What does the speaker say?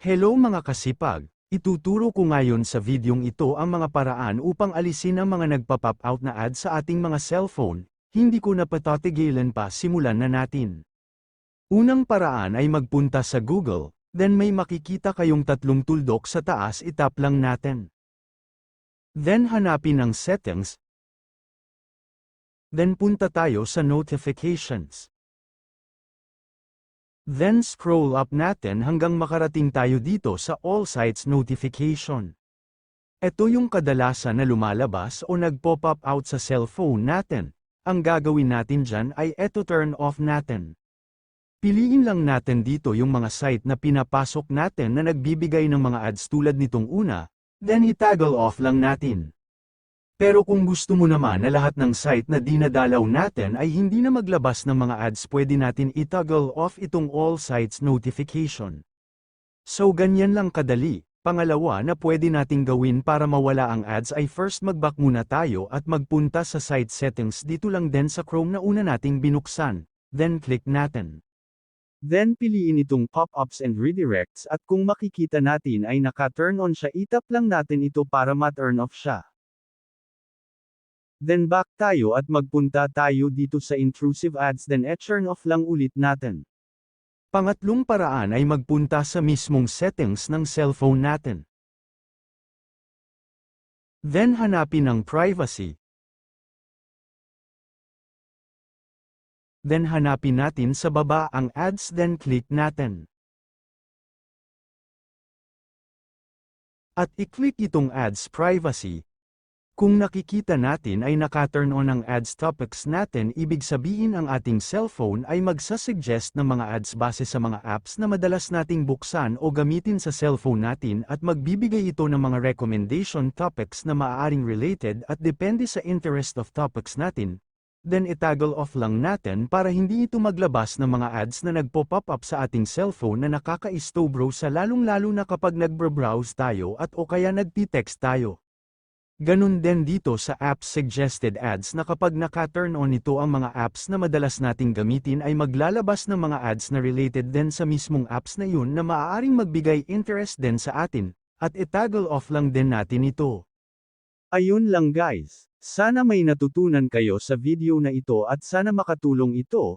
Hello mga kasipag! Ituturo ko ngayon sa videong ito ang mga paraan upang alisin ang mga nagpa-pop out na ads sa ating mga cellphone, hindi ko na patatigilan pa simulan na natin. Unang paraan ay magpunta sa Google, then may makikita kayong tatlong tuldok sa taas itap lang natin. Then hanapin ang settings, then punta tayo sa notifications. Then scroll up natin hanggang makarating tayo dito sa All Sites Notification. Ito yung kadalasan na lumalabas o nagpo-pop out sa cellphone natin. Ang gagawin natin dyan ay eto turn off natin. Piliin lang natin dito yung mga site na pinapasok natin na nagbibigay ng mga ads tulad nitong una, then i-toggle off lang natin. Pero kung gusto mo naman na lahat ng site na dinadalaw natin ay hindi na maglabas ng mga ads pwede natin i-toggle off itong all sites notification. So ganyan lang kadali. Pangalawa na pwede nating gawin para mawala ang ads ay first mag-back muna tayo at magpunta sa site settings dito lang din sa Chrome na una nating binuksan. Then click natin. Then piliin itong pop-ups and redirects at kung makikita natin ay naka-turn on siya itap lang natin ito para ma-turn off siya. Then back tayo at magpunta tayo dito sa intrusive ads then e-turn off lang ulit natin. Pangatlong paraan ay magpunta sa mismong settings ng cellphone natin. Then hanapin ang privacy. Then hanapin natin sa baba ang ads then click natin. At i-click itong ads privacy, kung nakikita natin ay naka-turn on ang ads topics natin ibig sabihin ang ating cellphone ay magsasuggest ng mga ads base sa mga apps na madalas nating buksan o gamitin sa cellphone natin at magbibigay ito ng mga recommendation topics na maaaring related at depende sa interest of topics natin. Then itoggle off lang natin para hindi ito maglabas ng mga ads na nagpo-pop up sa ating cellphone na nakaka-istobro sa lalong-lalo na kapag nagbre-browse tayo at o kaya nagti-text tayo. Ganun din dito sa apps suggested ads na kapag naka-turn on ito ang mga apps na madalas nating gamitin ay maglalabas ng mga ads na related din sa mismong apps na yun na maaaring magbigay interest din sa atin, at itoggle off lang din natin ito. Ayun lang guys, sana may natutunan kayo sa video na ito at sana makatulong ito,